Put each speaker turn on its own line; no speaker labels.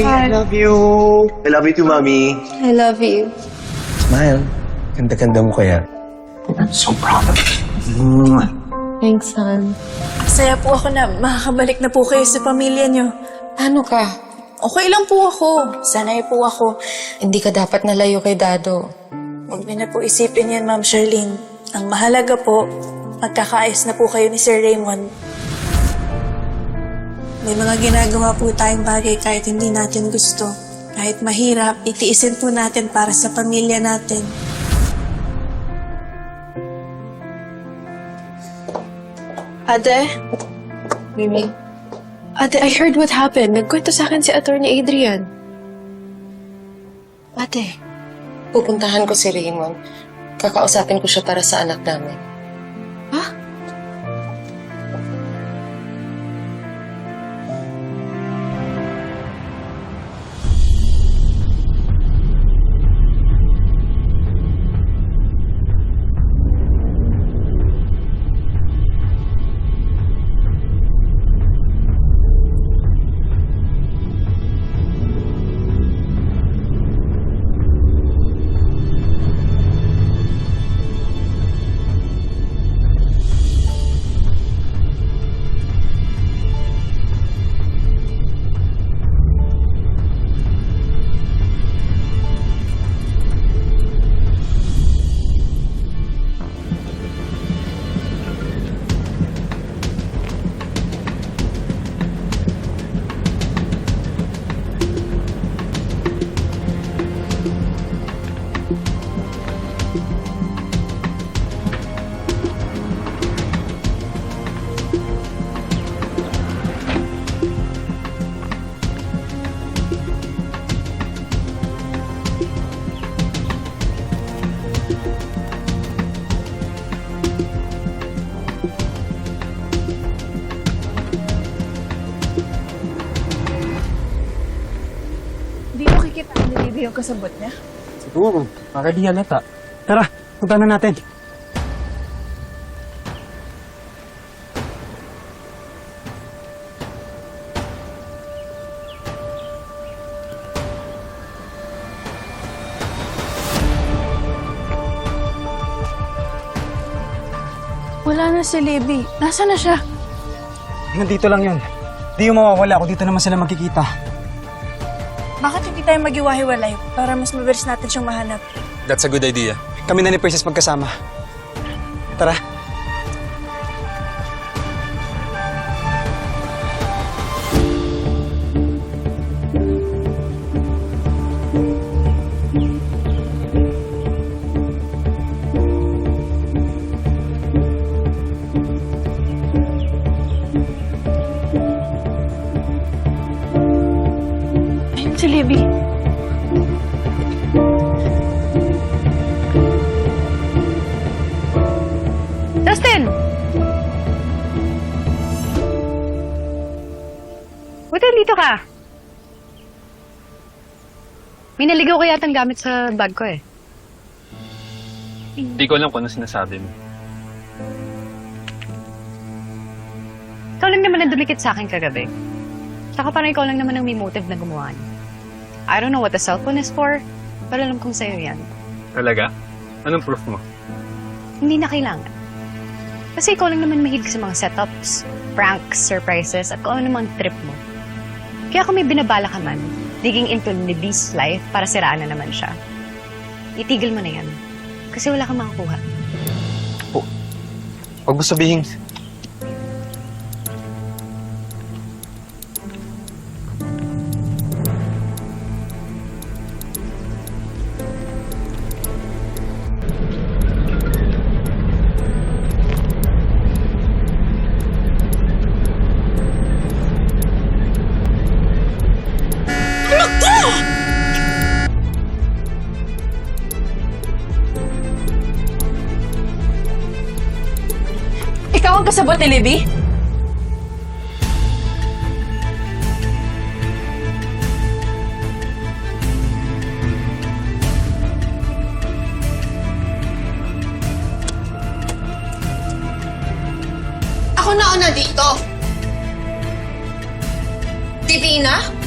Mommy, I love you. I love you too, Mommy.
I love you.
Smile. Ganda-ganda mo kaya. I'm so proud of you.
Thanks, son.
Saya po ako na makakabalik na po kayo sa pamilya niyo.
Ano ka?
Okay lang po ako. Sanay po ako.
Hindi ka dapat nalayo kay Dado.
Huwag niyo na po isipin yan, Ma'am Charlene. Ang mahalaga po, magkakaayos na po kayo ni Sir Raymond. May mga ginagawa po tayong bagay kahit hindi natin gusto. Kahit mahirap, itiisin po natin para sa pamilya natin. Ate?
Mimi?
Ate, I heard what happened. Nagkwento sa akin si Attorney Adrian.
Ate, pupuntahan ko si Raymond. Kakausapin ko siya para sa anak namin.
Hindi mo kikita ni Baby yung kasabot niya?
Siguro, para di halata. Tara, punta na natin.
Wala na si Libby. Nasaan na siya?
Nandito lang yun. Di yung mawawala kung dito naman sila magkikita.
Tayo mag-iwahiwalay para mas mabilis natin siyang mahanap?
That's a good idea. Kami na ni Princess magkasama. Tara.
May naligaw ko yatang gamit sa bag ko eh.
Hindi ko alam kung ano sinasabi mo.
Ikaw lang naman ang dumikit sa akin kagabi. Tsaka parang ikaw lang naman ang may motive na gumawa niya. I don't know what the cellphone is for, pero alam kong sa'yo yan.
Talaga? Anong proof mo?
Hindi na kailangan. Kasi ikaw lang naman mahilig sa mga setups, pranks, surprises, at kung ano namang trip mo. Kaya kung may binabala ka man, digging into Libby's life para siraan na naman siya. Itigil mo na yan. Kasi wala kang makakuha.
Huwag mo sabihin.
Ang kasabot ni Libby?
Ako na una dito. Divina?